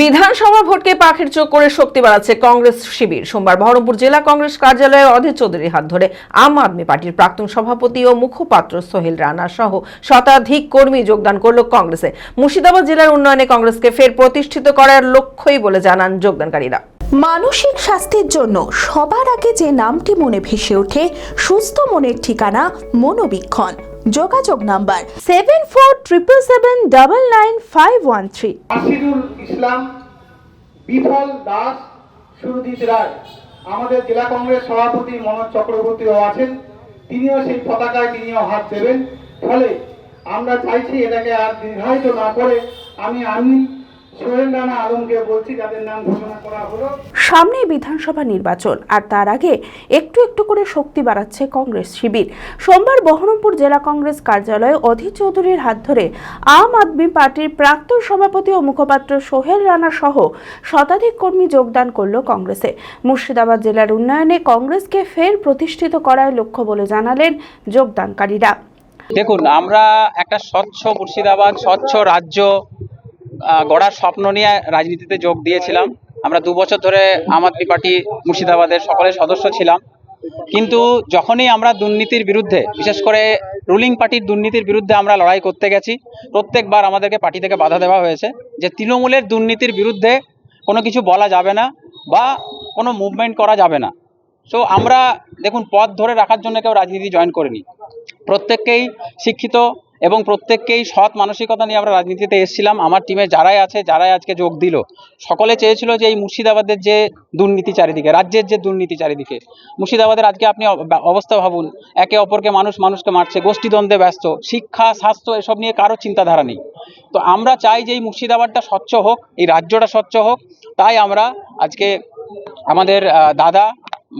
বিধানসভা ভোটকে পাখির চোখ করে শক্তি বাড়াচ্ছে কংগ্রেস শিবির। সোমবার বহরমপুর জেলা কংগ্রেস কার্যালয়ে অধীর চৌধুরীর হাত ধরে আম আদমি পার্টির প্রাক্তন সভাপতি ও মুখপাত্র সোহেল রানা সহ শতাধিক কর্মী যোগদান করল কংগ্রেসে। মুর্শিদাবাদ জেলার উন্নয়নে কংগ্রেসকে ফের প্রতিষ্ঠিত করার লক্ষ্যই বলে জানান যোগদানকারীরা। মানসিক স্বাস্থ্যের জন্য সবার আগে যে নামটি মনে ভেসে ওঠে, সুস্থ মনের ঠিকানা মনোবীক্ষণ। যোগাযোগ number seven four triple seven double nine five one three Asirul Islam Biphal Das Surajit রায়। আমাদের জেলা কংগ্রেস সভাপতি মনোজ চক্রবর্তীও আছেন। তিনিও সেই পতাকায় তিনিও হাত দেবেন। ফলে আমরা চাইছি এটাকে আর দীর্ঘায়িত না করে আমি আমি সামনে বিধানসভা নির্বাচন আর তার আগে একটু একটু করে শক্তি বাড়াচ্ছে কংগ্রেস শিবির। সোমবার বহরমপুর জেলা কংগ্রেস কার্যালয়ে অধীর চৌধুরীর হাত ধরে আম আদমি পার্টির প্রাক্তন সভাপতি ও মুখপাত্র সোহেল রানা সহ শতাধিক কর্মী যোগদান করল কংগ্রেসে। মুর্শিদাবাদ জেলার উন্নয়নে কংগ্রেসকে ফের প্রতিষ্ঠিত করার লক্ষ্য বলে জানালেন যোগদানকারীরা। দেখুন আমরা একটা স্বচ্ছ মুর্শিদাবাদ স্বচ্ছ রাজ্য গড়ার স্বপ্ন নিয়ে রাজনীতিতে যোগ দিয়েছিলাম। আমরা দু বছর ধরে আম আদমি পার্টি মুর্শিদাবাদের সকলের সদস্য ছিলাম। কিন্তু যখনই আমরা দুর্নীতির বিরুদ্ধে, বিশেষ করে রুলিং পার্টির দুর্নীতির বিরুদ্ধে আমরা লড়াই করতে গেছি, প্রত্যেকবার আমাদেরকে পার্টি থেকে বাধা দেওয়া হয়েছে। যে তৃণমূলের দুর্নীতির বিরুদ্ধে কোনো কিছু বলা যাবে না বা কোনো মুভমেন্ট করা যাবে না। সো আমরা দেখুন, পথ ধরে রাখার জন্য কেউ রাজনীতি জয়েন করিনি। প্রত্যেককেই শিক্ষিত এবং প্রত্যেককেই সৎ মানসিকতা নিয়ে আমরা রাজনীতিতে এসেছিলাম। আমার টিমে যারাই আছে, যারাই আজকে যোগ দিল, সকলে চেয়েছিল যে এই মুর্শিদাবাদের যে দুর্নীতি চারিদিকে, রাজ্যের যে দুর্নীতি চারিদিকে, মুর্শিদাবাদের আজকে আপনি অবস্থা ভাবুন, একে অপরকে মানুষ মানুষকে মারছে, গোষ্ঠীদ্বন্দ্বে ব্যস্ত, শিক্ষা, স্বাস্থ্য, এসব নিয়ে কারও চিন্তাধারা নেই। তো আমরা চাই যে এই মুর্শিদাবাদটা স্বচ্ছ হোক, এই রাজ্যটা স্বচ্ছ হোক, তাই আমরা আজকে আমাদের দাদা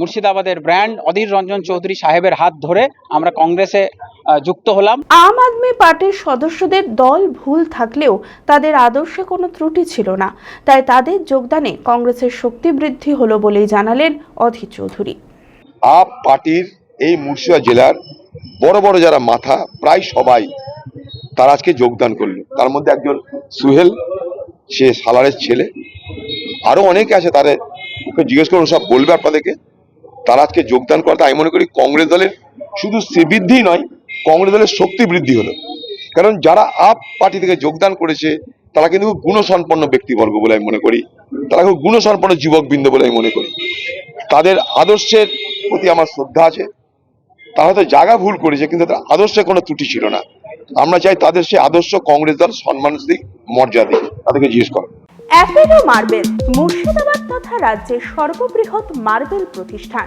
মুর্শিদাবাদের ব্র্যান্ড অধীর রঞ্জন চৌধুরী সাহেবের হাত ধরে আমরা কংগ্রেসে যুক্ত হলাম। আম আদমি পার্টির সদস্যদের দল ভুল থাকলেও তাদের আদর্শে কোনো ত্রুটি ছিল না। তাই তাদের যোগদানে কংগ্রেসের শক্তি বৃদ্ধি হলো বলেই জানালেন অধীর চৌধুরী। আপ পার্টির এই মুর্শিদাবাদ জেলার বড় বড় যারা মাথা প্রায় সবাই তারা আজকে যোগদান করল। তার মধ্যে একজন সুহেল সে সালারের ছেলে। আরও অনেকে আছে তাদের ওকে জিজ্ঞেস করুন সব বলবে আপনাদেরকে। তারা আজকে যোগদান করতে আমি মনে করি কংগ্রেস দলের শুধু শ্রীবৃদ্ধি নয় কংগ্রেস দলের শক্তি বৃদ্ধি হলো। কারণ যারা আপ পার্টি থেকে যোগদান করেছে, তারা কিন্তু গুণসম্পন্ন ব্যক্তিবর্গ বলে আমি মনে করি। তারা খুব গুণসম্পন্ন যুবকবৃন্দ বলে আমি মনে করি। তাদের আদর্শের প্রতি আমার শ্রদ্ধা আছে। তারা হয়তো জায়গা ভুল করেছে, কিন্তু তাদের আদর্শে কোনো ত্রুটি ছিল না। আমরা চাই তাদের সেই আদর্শ কংগ্রেস দল সম্মান দিক মর্যাদা দিক। তাদেরকে জিজ্ঞেস করো। অ্যাপেলো মার্বেল মুর্শিদাবাদ তথা রাজ্যের সর্ববৃহৎ মার্বেল প্রতিষ্ঠান।